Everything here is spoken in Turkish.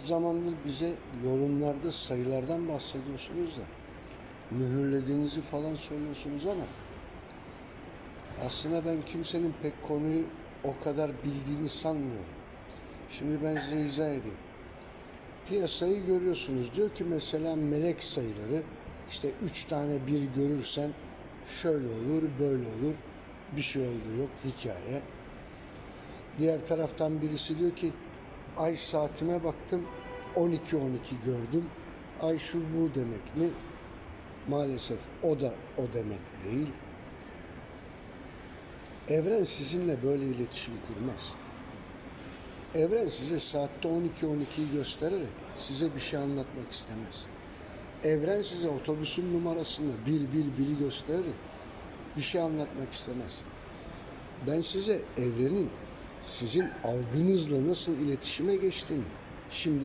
zamandır bize yorumlarda sayılardan bahsediyorsunuz da mühürlediğinizi falan söylüyorsunuz ama aslında ben kimsenin pek konuyu o kadar bildiğini sanmıyorum. Şimdi ben size izah edeyim. Piyasayı görüyorsunuz. Diyor ki mesela melek sayıları işte üç tane bir görürsen şöyle olur, böyle olur. Bir şey oldu yok hikaye. Diğer taraftan birisi diyor ki ay saatime baktım 12-12 gördüm. Ay şu bu demek mi? Maalesef o da o demek değil. Evren sizinle böyle iletişim kurmaz. Evren size saatte 12-12'yi göstererek size bir şey anlatmak istemez. Evren size otobüsün numarasını bil bil bili göstererek bir şey anlatmak istemez. Ben size evrenin sizin algınızla nasıl iletişime geçtiğini şimdi